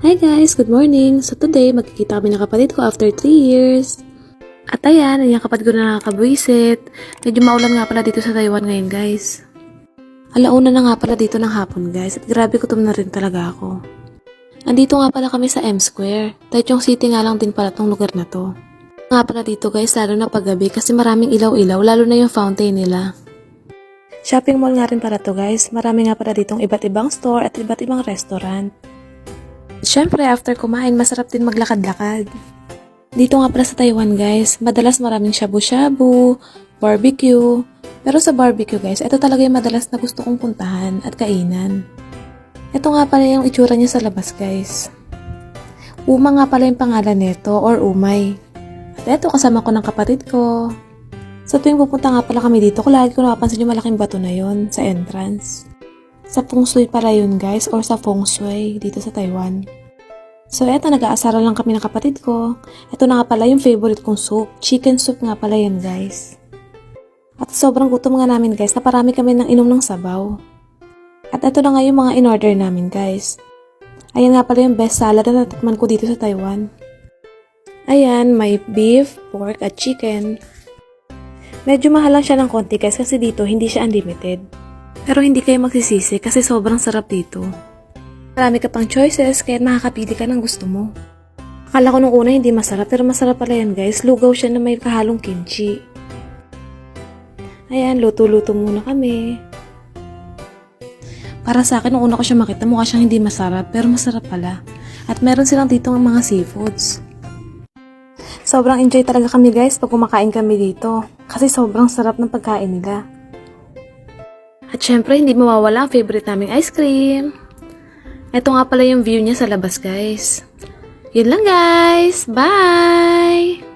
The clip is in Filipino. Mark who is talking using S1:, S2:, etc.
S1: Hi guys, good morning! So today, magkikita kami ng kapatid ko after 3 years. At ayan, yung kapatid ko na nakakabwisit. Medyo maulan nga pala dito sa Taiwan ngayon guys. Alauna na nga pala dito ng hapon guys at grabe gutom na rin talaga ako. Nandito nga pala kami sa M Square. Taichung City nga lang din pala tong lugar na to. Nga pala dito guys, lalo na paggabi kasi maraming ilaw-ilaw, lalo na yung fountain nila. Shopping mall nga rin pala to guys. Marami nga pala ditong iba't ibang store at iba't ibang restaurant. Siyempre, after kumain, masarap din maglakad-lakad. Dito nga pala sa Taiwan, guys, madalas maraming shabu-shabu, barbecue. Pero sa barbecue, guys, ito talaga yung madalas na gusto kong puntahan at kainan. Ito nga pala yung itsura niya sa labas, guys. Uma nga pala yung pangalan nito or umay. At eto, kasama ko ng kapatid ko. Sa tuwing pupunta nga pala kami dito, ko lagi ko napapansin yung malaking bato na yon sa entrance. Sa feng shui pala yun guys, or sa feng shui dito sa Taiwan. So eto, nag-aasara lang kami ng kapatid ko. Ito na nga pala yung favorite kong soup. Chicken soup nga pala yan guys. At sobrang gutom nga namin guys, na parami kami ng inom ng sabaw. At ito na nga yung mga in-order namin guys. Ayan nga pala yung best salad na natikman ko dito sa Taiwan. Ayan, may beef, pork, at chicken. Medyo mahal lang siya ng konti guys kasi dito hindi siya unlimited. Pero hindi kayo magsisisi kasi sobrang sarap dito. Marami ka pang choices kaya makakapili ka ng gusto mo. Akala ko nung una hindi masarap pero masarap pala yan guys. Lugaw siya na may kahalong kimchi. Ayan, luto-luto muna kami. Para sa akin, nung una ko siya makita, mukha siyang hindi masarap, pero masarap pala. At meron silang dito ng mga seafoods. Sobrang enjoy talaga kami guys pag kumakain kami dito. Kasi sobrang sarap ng pagkain nila. At syempre, hindi mawawala ang favorite naming ice cream. Ito nga pala yung view niya sa labas guys. Yun lang guys. Bye!